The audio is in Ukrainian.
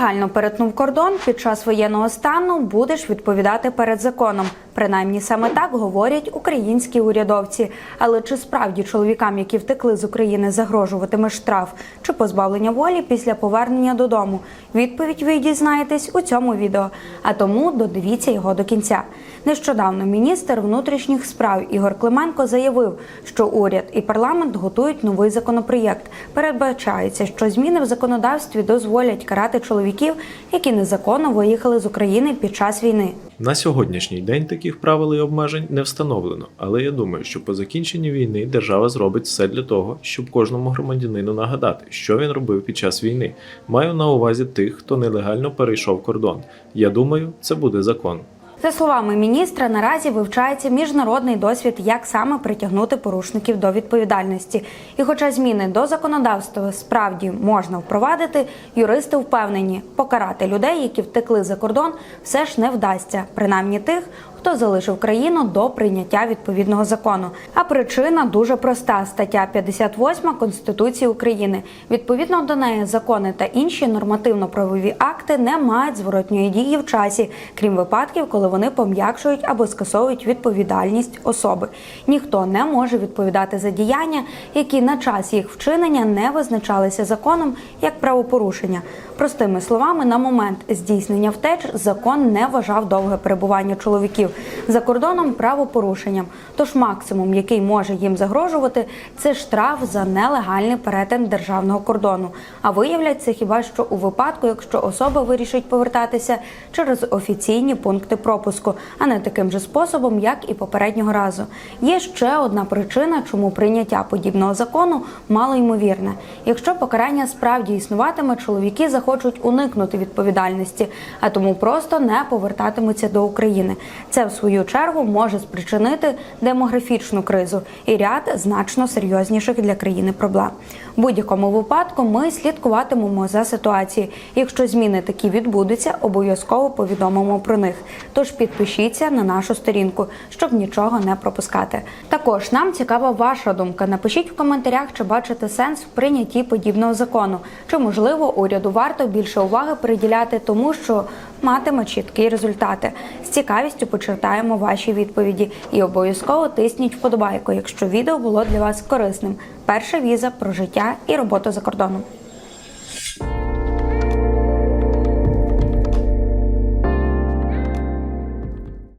Нелегально перетнув кордон під час воєнного стану. Будеш відповідати перед законом. Принаймні саме так говорять українські урядовці. Але чи справді чоловікам, які втекли з України, загрожуватиме штраф чи позбавлення волі після повернення додому? Відповідь ви дізнаєтесь у цьому відео. А тому додивіться його до кінця. Нещодавно міністр внутрішніх справ Ігор Клименко заявив, що уряд і парламент готують новий законопроєкт. Передбачається, що зміни в законодавстві дозволять карати чоловіків, які незаконно виїхали з України під час війни. На сьогоднішній день таких правил і обмежень не встановлено, але я думаю, що по закінченні війни держава зробить все для того, щоб кожному громадянину нагадати, що він робив під час війни. Маю на увазі тих, хто нелегально перейшов кордон. Я думаю, це буде закон. За словами міністра, наразі вивчається міжнародний досвід, як саме притягнути порушників до відповідальності. І, хоча зміни до законодавства справді можна впровадити, юристи впевнені, покарати людей, які втекли за кордон, все ж не вдасться, принаймні тих, хто залишив країну до прийняття відповідного закону. А причина дуже проста: стаття 58 Конституції України. Відповідно до неї, закони та інші нормативно-правові акти не мають зворотньої дії в часі, крім випадків, коли вони пом'якшують або скасовують відповідальність особи. Ніхто не може відповідати за діяння, які на час їх вчинення не визначалися законом як правопорушення. Простими словами, на момент здійснення втеч закон не вважав довге перебування чоловіків за кордоном правопорушенням. Тож максимум, який може їм загрожувати, це штраф за нелегальний перетин державного кордону. А виявляться хіба що у випадку, якщо особа вирішить повертатися через офіційні пункти пропуску, а не таким же способом, як і попереднього разу. Є ще одна причина, чому прийняття подібного закону мало ймовірне. Якщо покарання справді існуватиме, чоловіки захочуть уникнути відповідальності, а тому просто не повертатимуться до України. Це в свою чергу може спричинити демографічну кризу і ряд значно серйозніших для країни проблем. В будь-якому випадку ми слідкуватимемо за ситуацією. Якщо зміни такі відбудуться, обов'язково повідомимо про них. Тож підпишіться на нашу сторінку, щоб нічого не пропускати. Також нам цікава ваша думка. Напишіть в коментарях, чи бачите сенс в прийнятті подібного закону, чи можливо уряду варто більше уваги приділяти тому, що матиме чіткі результати. З цікавістю почитаємо ваші відповіді і обов'язково тисніть вподобайку, якщо відео було для вас корисним. Перша віза про життя і роботу за кордоном.